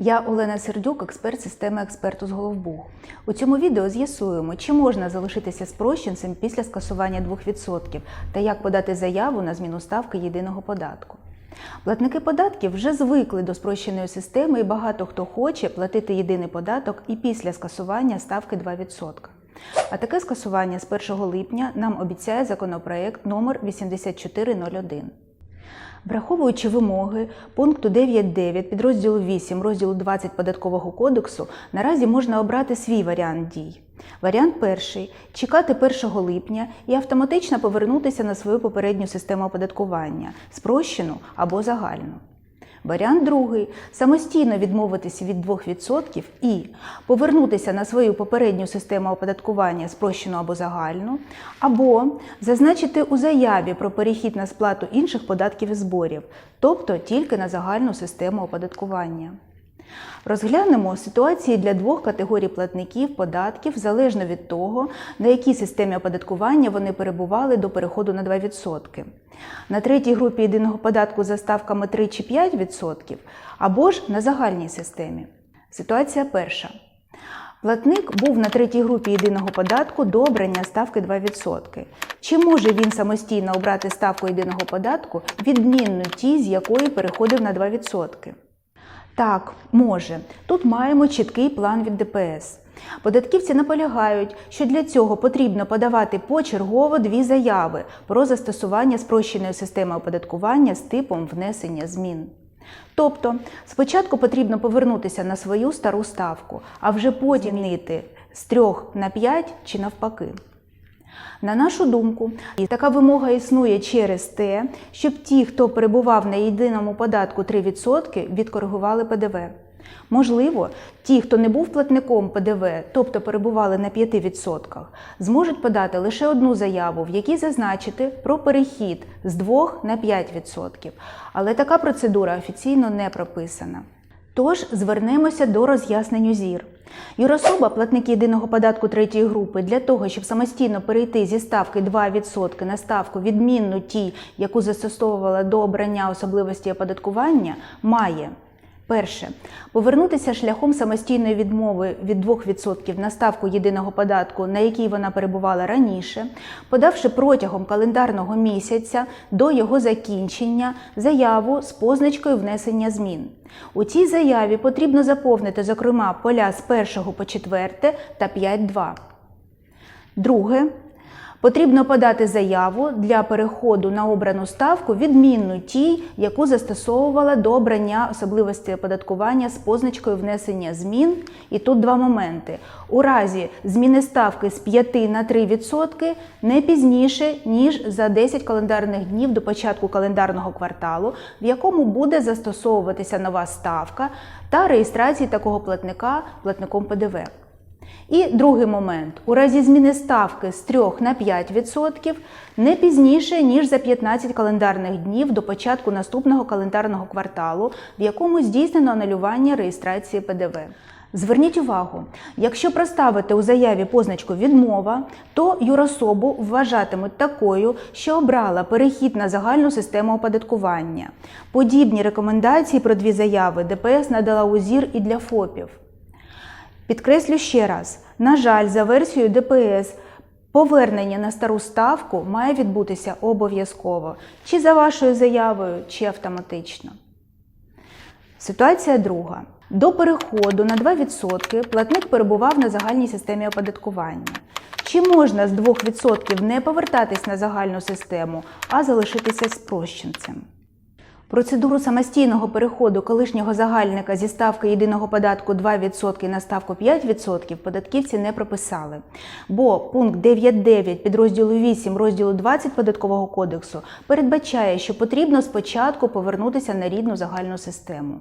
Я Олена Сердюк, експерт системи експерту з Головбух. У цьому відео з'ясуємо, чи можна залишитися спрощенцем після скасування 2% та як подати заяву на зміну ставки єдиного податку. Платники податків вже звикли до спрощеної системи і багато хто хоче платити єдиний податок і після скасування ставки 2%. А таке скасування з 1 липня нам обіцяє законопроект номер 8401. Враховуючи вимоги пункту 9.9 підрозділу 8 розділу 20 податкового кодексу, наразі можна обрати свій варіант дій. Варіант перший чекати 1 липня і автоматично повернутися на свою попередню систему оподаткування спрощену або загальну. Варіант другий самостійно відмовитися від 2% і повернутися на свою попередню систему оподаткування спрощену або загальну, або зазначити у заяві про перехід на сплату інших податків і зборів, тобто тільки на загальну систему оподаткування. Розглянемо ситуації для двох категорій платників податків залежно від того, на якій системі оподаткування вони перебували до переходу на 2%. На третій групі єдиного податку за ставками 3 чи 5% або ж на загальній системі. Ситуація перша. Платник був на третій групі єдиного податку до обрання ставки 2%. Чи може він самостійно обрати ставку єдиного податку, відмінну тій, з якої переходив на 2%? Так, може. Тут маємо чіткий план від ДПС. Податківці наполягають, що для цього потрібно подавати почергово дві заяви про застосування спрощеної системи оподаткування з типом внесення змін. Тобто, спочатку потрібно повернутися на свою стару ставку, а вже потім змінити з 3 на 5 чи навпаки. На нашу думку, така вимога існує через те, щоб ті, хто перебував на єдиному податку 3%, відкоригували ПДВ. Можливо, ті, хто не був платником ПДВ, тобто перебували на 5%, зможуть подати лише одну заяву, в якій зазначити про перехід з 2 на 5%. Але така процедура офіційно не прописана. Тож звернемося до роз'яснень ЗІР. Юрособа, платники єдиного податку третьої групи, для того, щоб самостійно перейти зі ставки 2% на ставку відмінну тій, яку застосовувала до обрання особливості оподаткування, має Перше. Повернутися шляхом самостійної відмови від 2% на ставку єдиного податку, на якій вона перебувала раніше, подавши протягом календарного місяця до його закінчення заяву з позначкою внесення змін. У цій заяві потрібно заповнити, зокрема, поля з 1 по 4 та 5.2. Друге. Потрібно подати заяву для переходу на обрану ставку, відмінну тій, яку застосовувала до обрання особливості оподаткування з позначкою внесення змін. І тут два моменти. У разі зміни ставки з 5 на 3% не пізніше, ніж за 10 календарних днів до початку календарного кварталу, в якому буде застосовуватися нова ставка та реєстрації такого платника платником ПДВ. І другий момент: у разі зміни ставки з 3 на 5% не пізніше, ніж за 15 календарних днів до початку наступного календарного кварталу, в якому здійснено анулювання реєстрації ПДВ. Зверніть увагу, якщо проставити у заяві позначку відмова, то юрособу вважатимуть такою, що обрала перехід на загальну систему оподаткування. Подібні рекомендації про дві заяви ДПС надала УЗІР і для ФОПів. Підкреслю ще раз: на жаль, за версією ДПС, повернення на стару ставку має відбутися обов'язково, чи за вашою заявою, чи автоматично. Ситуація друга. До переходу на 2% платник перебував на загальній системі оподаткування. Чи можна з 2% не повертатись на загальну систему, а залишитися спрощенцем? Процедуру самостійного переходу колишнього загальника зі ставки єдиного податку 2% на ставку 5% податківці не прописали. Бо пункт 9.9 підрозділу 8 розділу 20 податкового кодексу передбачає, що потрібно спочатку повернутися на рідну загальну систему.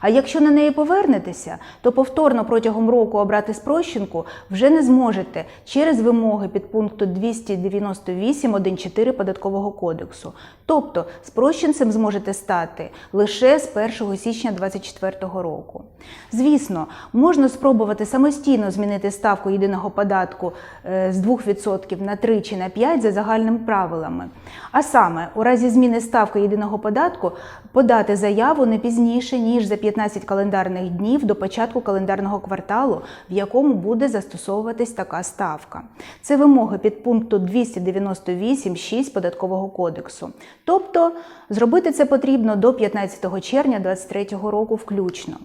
А якщо на неї повернетеся, то повторно протягом року обрати спрощенку вже не зможете через вимоги підпункту 298.1.4 податкового кодексу. Тобто спрощенцем зможете стати стати лише з 1 січня 2024 року. Звісно, можна спробувати самостійно змінити ставку єдиного податку е, з 2% на 3 чи на 5 за загальними правилами. А саме, у разі зміни ставки єдиного податку подати заяву не пізніше, ніж за 15 календарних днів до початку календарного кварталу, в якому буде застосовуватись така ставка. Це вимоги підпункту 298.6 Податкового кодексу. Тобто зробити це потрібно до 15 червня 2023 року включно.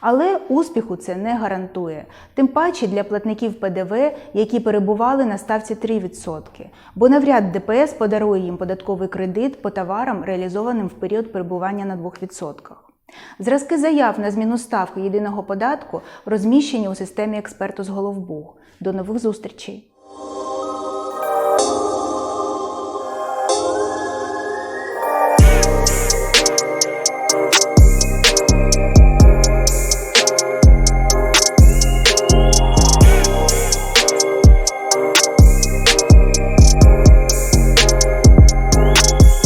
Але успіху це не гарантує, тим паче для платників ПДВ, які перебували на ставці 3%, бо навряд ДПС подарує їм податковий кредит по товарам, реалізованим в період перебування на 2%. Зразки заяв на зміну ставки єдиного податку розміщені у системі експерту з Головбух. До нових зустрічей!